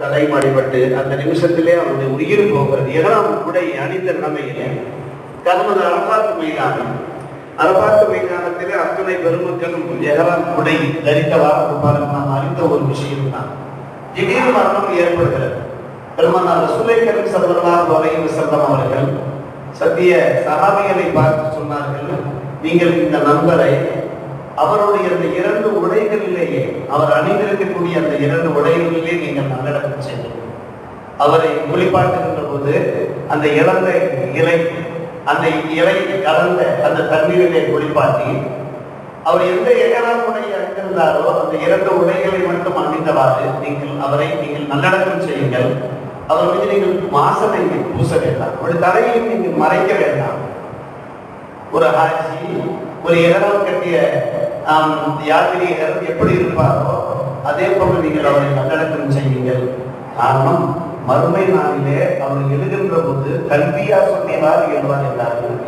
தலைமாடிப்பட்டு அந்த நிமிஷத்திலே அவருடைய உயிர் போகிறது. எகராம் உடை அணிந்த நிலைமையிலே கர்மது அரபாத்து மைதானம். அரபாத்து மைதானத்திலே அத்துணை பெருமக்களும் எகராம் உடை தரித்தவாறு இருப்பார்கள் நாம் அறிந்த ஒரு விஷயம் தான். திடீர் மரணம் ஏற்படுகிறது. பெருமன்னார் ரசூலைக்கரும் சல்லல்லாஹு வரையில் வஸல்லம் அவர்கள் சத்திய சஹாபிகளை பார்த்து சொன்னார்கள் நீங்கள் இந்த நண்பரை அவருடைய அந்த இரண்டு உடைகளிலேயே அவர் அணிந்திருக்கக்கூடிய அந்த இரண்டு உடைகளிலே நீங்கள் அவரை குளிப்பாட்டுகின்ற போது அந்த இழந்த இலை அந்த இலை கலந்த அந்த தண்ணீரிலே குளிப்பாட்டி அவர் எந்த எகராம் உடை அணிந்திருந்தாரோ அந்த இரண்டு உடைகளை மட்டும் அணிந்தவாறு நீங்கள் அவரை நீங்கள் நல்லடக்கம் செய்யுங்கள். அவர் மீது நீங்கள் வாசனை பூச வேண்டாம். ஒரு தலையை நீங்கள் மறைக்க வேண்டாம். ஒரு ஆட்சி ஒரு இடம் கட்டிய ஆம், யாத்திரிகர் எப்படி இருப்பாரோ அதே போல நீங்கள் அவரை நல்லடக்கம் செய்யுங்கள். காரணம் மறுமை நாளிலே அவர் எழுகின்ற போது கல்வியா சொன்னவாறு எழுவார் எல்லாரும்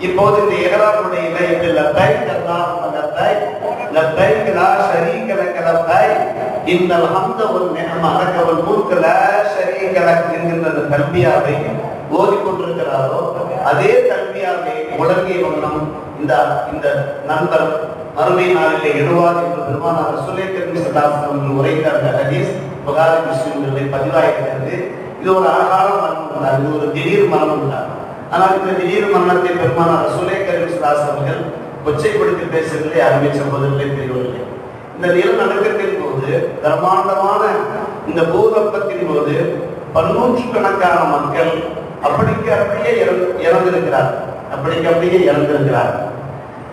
இப்போது இந்த இஹ்ராமுடைய இலையில் லப்பைக் அல்லாஹும்ம லப்பைக் லப்பைக் கலா ஷரீக லக லப்பைக் இன்னல் ஹம்த வல் நிஅம லக வல் முல்க ஷரீக லக் என்கின்ற அந்த தல்பியாவை ஓதிக் அதே கல்வியாவை முழங்கிய வண்ணம் இந்த இந்த நண்பர் மறுமை நாளிலே எழுவார் என்று பெருமானார் ரசூலே கரீம் ஸல்லல்லாஹு உரைத்த ஹதீஸ். புகாரி முஸ்லிம்களை பதிவாகிறது இது ஒரு அழகான மரணம் தான் இது ஒரு திடீர் மரணம் தான் ஆனால் இந்த திடீர் மரணத்தை பெருமானார் சுலே கருவி ஸல்லல்லாஹு அவர்கள் கொச்சைப்படுத்தி பேசுகிறதை அறிவிச்ச போதில்லை தெரியவில்லை இந்த நிலநடுக்கத்தின் போது பிரம்மாண்டமான இந்த பூகம்பத்தின் போது பன்னூற்று கணக்கான மக்கள் அப்படிக்கு அப்படியே இறந்து- இறந்திருக்கிறார் அப்படிக்கு அப்படியே இறந்திருக்கிறார்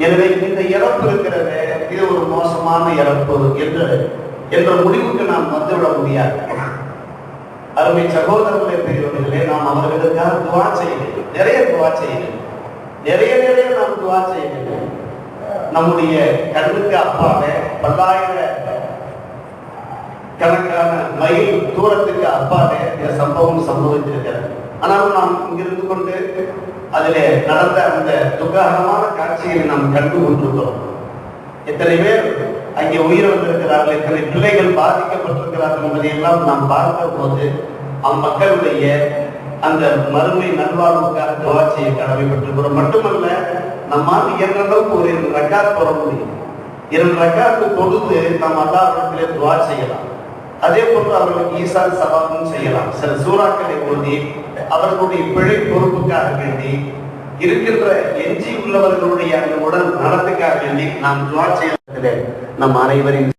எனவே இந்த இறப்பு இருக்கிறது. இது ஒரு மோசமான இறப்பு என்று என்ற முடிவுக்கு நாம் வந்துவிட முடியாது. அருமை சகோதரர்களே பெரியவர்களே நாம் அவர்களுக்காக துவா செய்ய வேண்டும் நிறைய துவா செய்ய வேண்டும் நிறைய நிறைய நாம் துவா செய்ய வேண்டும் நம்முடைய கண்ணுக்கு அப்பால பல்லாயிர கணக்கான மயில் தூரத்துக்கு அப்பாலே இந்த சம்பவம் சம்பவித்திருக்கிறது. ஆனாலும் நாம் இங்கிருந்து கொண்டு அதிலே நடந்த அந்த துக்ககரமான காட்சியை நாம் கண்டு கொண்டிருக்கிறோம். எத்தனை பேர் அங்கே உயிர் வந்திருக்கிறார்கள் எத்தனை பிள்ளைகள் பாதிக்கப்பட்டிருக்கிறார்கள் என்பதை எல்லாம் நாம் பார்த்த போது அம்மக்களுடைய அந்த மறுமை நல்வாழ்வுக்காக துவா செய்ய கடமைப்பட்டிருக்கிறோம். மட்டுமல்ல நம்மால் இயன்ற ஒரு இரண்டு ரக்காத் போட முடியும். இரண்டு ரக்காத்து தொழுது நாம் அல்லாவிடத்திலே துவா செய்யலாம். அதே போன்று அவர்களுக்கு ஈசால் சபாபம் செய்யலாம். சில சூறாக்களை ஓதி அவர்களுடைய பிழை பொறுப்புக்காக வேண்டி இருக்கின்ற எஞ்சி உள்ளவர்களுடைய அந்த உடல் நலத்துக்காக வேண்டி நாம் துவா செய்யறதிலே நம் அனைவரின்